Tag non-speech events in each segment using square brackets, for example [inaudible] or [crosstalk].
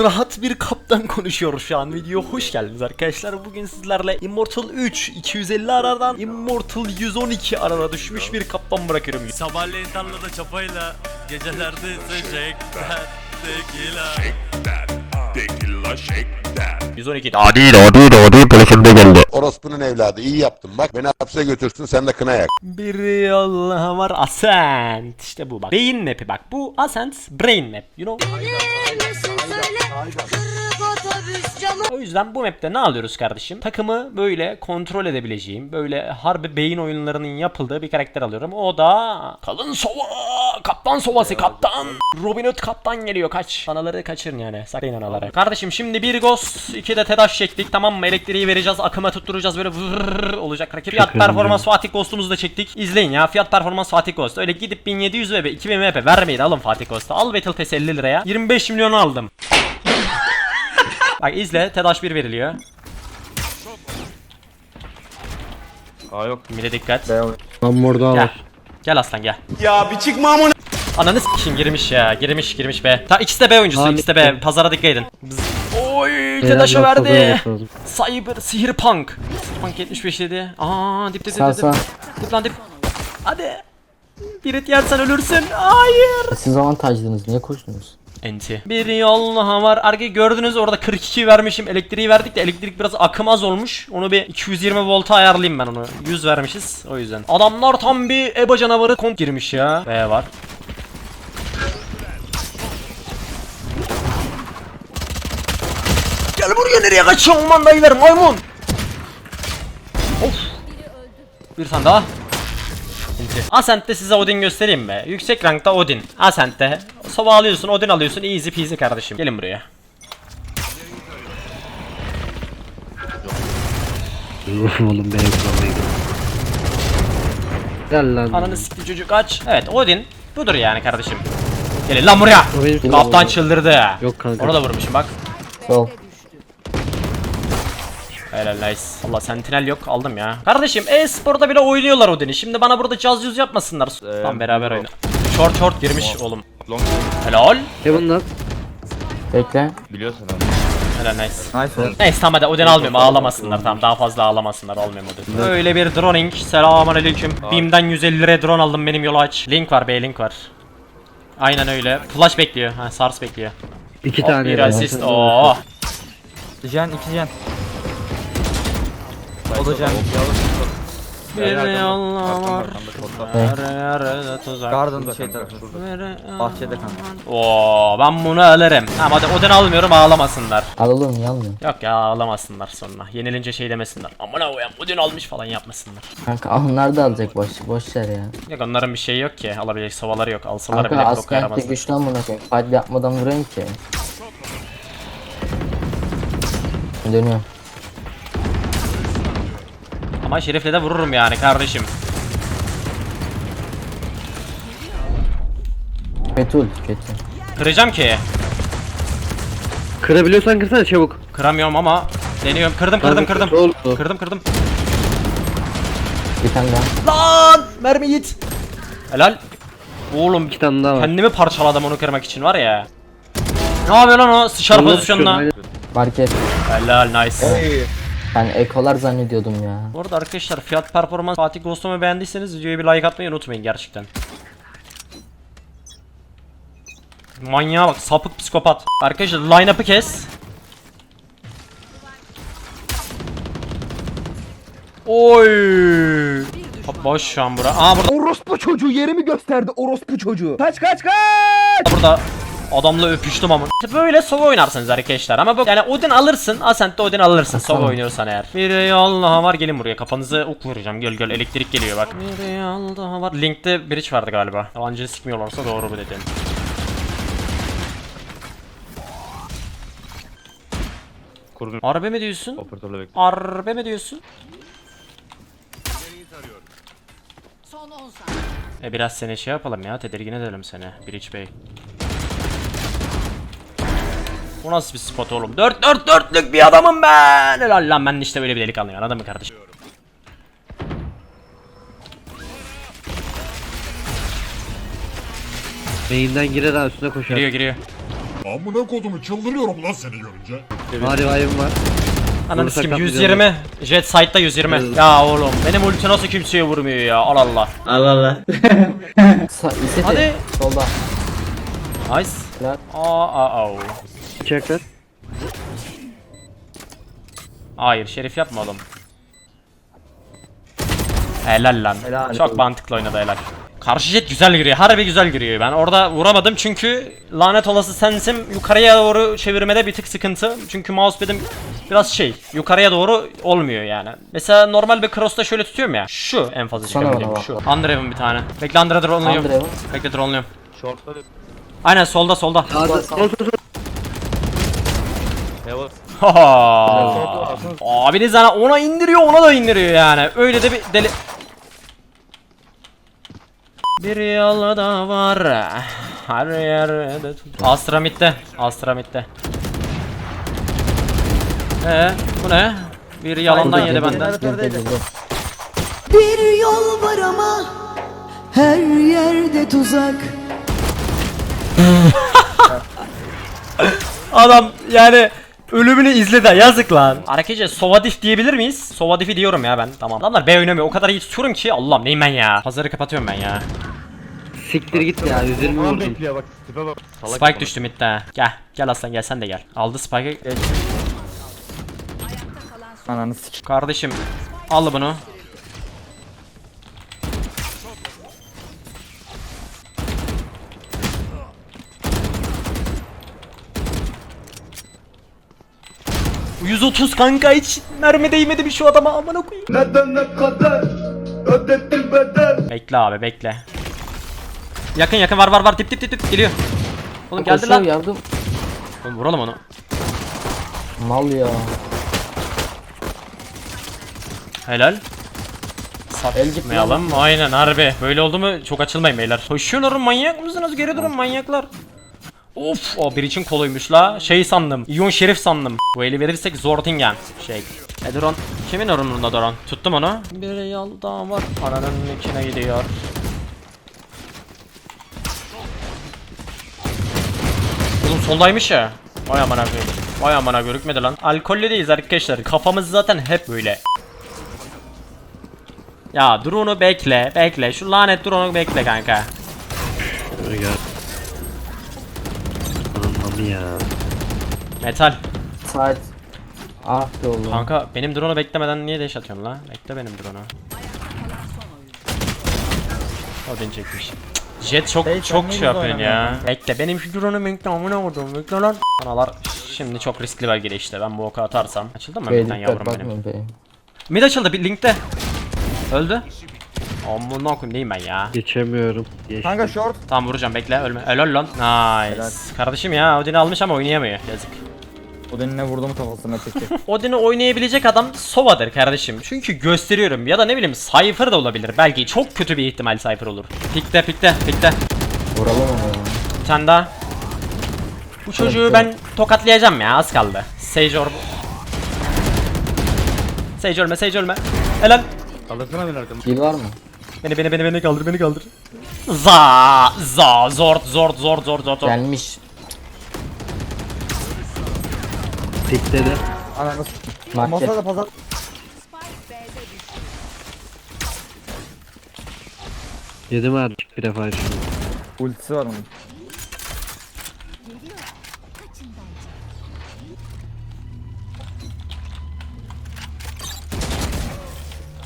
Rahat bir kaptan konuşuyor şu an video. Hoş geldiniz arkadaşlar. Bugün sizlerle Immortal 3 250 aradan Immortal 112 arada düşmüş bir kaptan bırakıyorum. Sabahleyin tarlada çapayla, gecelerde ise şekler, tekila. Tequila shake that. 112 Adi adi adi peşimde geldi. Orospunun evladı iyi yaptın bak beni hapse götürsün sen de kına yak. Bir Allah var Ascent. İşte bu bak. Beyin map'i bak. Bu Ascent Brain map. You know. O yüzden bu map'te ne alıyoruz kardeşim? Takımı böyle kontrol edebileceğim, böyle harbi beyin oyunlarının yapıldığı bir karakter alıyorum. O da Kalın Sova! Kaptan Sovası kaptan! Robin Hood kaptan geliyor kaç. Anaları kaçırın yani. Saklayın anaları. Kardeşim şimdi bir Ghost, iki de TEDAŞ çektik. Tamam mı? Elektriği vereceğiz, akıma tutturacağız böyle vırrrr olacak rakip. Fiyat performans Fatih Ghost'umuzu da çektik. İzleyin ya. Fiyat performans Fatih Ghost. Öyle gidip 1700 VB, 2000 VP vermeyin alın Fatih Ghost'u. Al Battle Pass 50 liraya. 25 milyonu aldım. Bak izle TEDAŞ 1 veriliyor. Aa yok. Mide dikkat. Ben burada Gel. Gel aslan gel. Ya bir çıkma amına. Ananı s**eyim girmiş ya. Girmiş girmiş be. Ta ikisi de B oyuncusu. Abi, ikisi de B. Pazara dikkat edin. Bız. Oy tedaşa verdi. Cyber sihir punk. Punk 75 dedi. Aa dip dip dip Sağ dip. sağ. Dip lan dip. Hadi. Birit yersen ölürsün. Hayır. Siz avantajlınız niye koştunuz? Enti. Bir yol daha var. Arge gördünüz orada 42 vermişim. Elektriği verdik de elektrik biraz akım az olmuş. Onu bir 220 volta ayarlayayım ben onu. 100 vermişiz o yüzden. Adamlar tam bir EBA canavarı komp girmiş ya. B var. Gel buraya nereye kaçıyorsun aman dayılar maymun. Of. Bir tane daha. Enti. Ascent'te size Odin göstereyim mi? Yüksek rankta Odin. Ascent'te. Sova alıyorsun, Odin alıyorsun. Easy peasy kardeşim. Gelin buraya. Oğlum beni kuramayı. Gel lan. Ananı sikti çocuk aç. Evet Odin. Budur yani kardeşim. Gelin lan buraya. Kaptan çıldırdı. Yok kanka. Ona da vurmuşum bak. Sol. Helal nice. Allah sentinel yok aldım ya. Kardeşim e-sporda bile oynuyorlar Odin'i. Şimdi bana burada caz yüz yapmasınlar. Tam beraber oyna. Short short girmiş oğlum. Long Helal. Heaven lan. Bekle. biliyorsun abi. Helal nice. Neyse tamam hadi Odin almıyorum ağlamasınlar tamam daha fazla ağlamasınlar almıyorum Odin. Öyle bir droning selamun aleyküm. Beam'den 150 liraya drone aldım benim yolu aç. Link var B link var. Aynen öyle. Flash bekliyor. Ha Sars bekliyor. İki Oh, tane. bir asist. Oo. Jen 2 jen. O da jen. Bir yolla var. Yere de tuzak. Garden şey tarafı. Bahçede kanka. Oo ben bunu alırım. Tamam hadi Odin almıyorum ağlamasınlar. Al oğlum niye almıyorsun? Yok ya ağlamasınlar sonra. Yenilince şey demesinler. Amına koyayım Odin almış falan yapmasınlar. Kanka al onlar da alacak boş boş ver ya. Yok onların bir şeyi yok ki. Alabilecek sovaları yok. Alsalar bile Kanka blok askerde yaramazlar. güçlü amına koyayım. Fight yapmadan vurayım ki. Dönüyor. Ama Şerif'le de vururum yani kardeşim. Kötü ult kötü. Kıracağım ki. Kırabiliyorsan kırsana çabuk. Kıramıyorum ama deniyorum. Kırdım kırdım kırdım. Oldu. Kırdım kırdım. Bir tane daha. Lan! Mermi git. Helal. Oğlum İki tane daha var. kendimi parçaladım onu kırmak için var ya. Ne yapıyor lan o sıçar pozisyonla? şöyle- Market. Helal nice. Ben ekolar zannediyordum ya. Bu arada arkadaşlar fiyat performans Fatih Ghost'umu beğendiyseniz videoya bir like atmayı unutmayın gerçekten. Manyağa bak sapık psikopat. Arkadaşlar line-up'ı kes. Oy. Boş şu an bura. Aa burada. Orospu çocuğu yerimi gösterdi orospu çocuğu. Kaç kaç kaç. Burada adamla öpüştüm ama. İşte böyle sova oynarsınız arkadaşlar ama bak yani Odin alırsın Ascent'te Odin alırsın sova Tamam. oynuyorsan eğer. Bir yol daha var gelin buraya kafanızı ok vuracağım gel gel elektrik geliyor bak. Bir yol daha var. Link'te bridge vardı galiba. Yalancı sikmiyorlarsa doğru bu dedin. Kurdum. Arbe mi diyorsun? Operatörle bekle. Arbe mi diyorsun? Son 10 saniye E biraz seni şey yapalım ya tedirgin edelim seni Bridge Bey. Bu nasıl bir spot oğlum? 4 4 4'lük bir adamım ben. Helal lan ben işte böyle bir delikanlıyım mı kardeşim? Main'den girer ha üstüne koşar. Giriyor giriyor. Amına kodumu çıldırıyorum lan seni görünce. Hadi vayım var. Ananı sikim sakatlayacağım 120. Jet side'da 120. Evet. Ya oğlum benim ulti nasıl kimseye vurmuyor ya Allah Allah. [laughs] Sa İseti. Hadi. Solda. Nice. Aa aa Çakır. Hayır şerif yapma oğlum. Helal lan. Helal Çok olsun. mantıklı oynadı helal. Karşı jet güzel giriyor. Harbi güzel giriyor. Ben orada vuramadım çünkü lanet olası sensim yukarıya doğru çevirmede bir tık sıkıntı. Çünkü mousepad'im biraz şey yukarıya doğru olmuyor yani. Mesela normal bir cross'ta şöyle tutuyorum ya. Şu en fazla çıkabildiğim şu. Underhaven bir tane. Bekle Under'ı drone'luyorum. Underhaven. Bekle drone'luyorum. Short'ta Aynen solda solda. Sağda. Sol Haha. Abiniz sana ona indiriyor ona da indiriyor yani. Öyle de bir deli... Bir yolu da var. Her yerde tut. Astra midde. Astra midde. Ee, bu ne? Bir yalandan yedi benden. Bir yol var ama her yerde tuzak. Adam yani ölümünü izledi yazık lan. Arkadaşlar Sovadif diyebilir miyiz? Sovadif'i diyorum ya ben. Tamam. Adamlar B oynamıyor. O kadar iyi tutuyorum ki Allah'ım neyim ben ya. Pazarı kapatıyorum ben ya. Siktir git ya 120 Ulan vurdum. bekliyor bak tipe bak. Salak Spike düştü midde. Gel. Gel aslan gel sen de gel. Aldı Spike'ı. Ananı sik. Kardeşim al bunu. ...130 kanka hiç mermi değmedi bir şu adama amına koyayım. Neden ne kadar ödettim bedel. Bekle abi bekle. Yakın yakın var var var dip dip dip dip geliyor. Oğlum geldi Koşuyor lan. yardım. Oğlum vuralım onu. Mal ya. Helal. El. Satmayalım. Aynen harbi. Böyle oldu mu çok açılmayın beyler. Koşuyorlar manyak mısınız? Geri durun manyaklar. Of o bir için koluymuş la. Şey sandım. İyon Şerif sandım. Bu eli verirsek Zortingen. Şey. E drone. Kimin orumunda drone? Tuttum onu. Bir yolda var. Paranın içine gidiyor. Oğlum soldaymış ya. Vay amına koyayım. Vay amına görükmedi lan. Alkollü değiliz arkadaşlar. Kafamız zaten hep böyle. Ya drone'u bekle, bekle. Şu lanet drone'u bekle kanka. Gel. Anam ya. Metal. Saat. Ah be oğlum. Kanka benim drone'u beklemeden niye deş atıyorsun la? Bekle benim drone'u. Odin çekmiş. Jet çok sen çok şey yapıyorsun ya. Bekle benim şu drone'u bekle amına vurdum bekle lan. Analar şimdi çok riskli bölgede işte ben bu oku atarsam. Açıldı mı Be midden dikkat yavrum benim? bakmayın be. Mid açıldı bir linkte. Öldü. Amına koyayım neyim ben ya? Geçemiyorum. Geç. Kanka short. Tamam vuracağım bekle ölme. Helal lan. Nice. Kardeşim ya Odin'i almış ama oynayamıyor. Yazık. O denine vurdum kafasına peki. [laughs] Odin'i oynayabilecek adam Sova'dır kardeşim. Çünkü gösteriyorum ya da ne bileyim Cypher da olabilir. Belki çok kötü bir ihtimal Cypher olur. Pikte pikte pikte. Vuralım onu. Bir tane daha. Bu çocuğu ben tokatlayacağım ya az kaldı. Sage orb. Sage ölme Sage ölme. Helal. Kaldırsana beni arkamda. Heal var mı? Beni beni beni beni kaldır beni kaldır. Za za zort zort zort zort zort. zort. Gelmiş. Pikte de. Ananı. Market. Masada pazar. Yedim abi bir defa şunu. Ultisi var onun.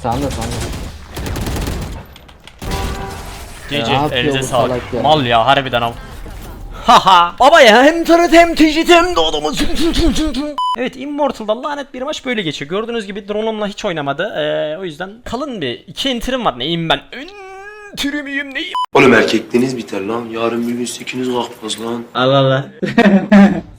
Sağında sağında. GG yapıyor elinize sağlık. salak ya? Mal ya harbiden av. Haha. Baba ya hem tanıt hem tecrit hem de adamı. evet Immortal'da lanet bir maç böyle geçiyor. Gördüğünüz gibi drone'umla hiç oynamadı. Ee, o yüzden kalın bir iki enterim var. Neyim ben? Enteri miyim neyim? Oğlum erkekliğiniz biter lan. Yarın bir gün sikiniz kalkmaz lan. [laughs]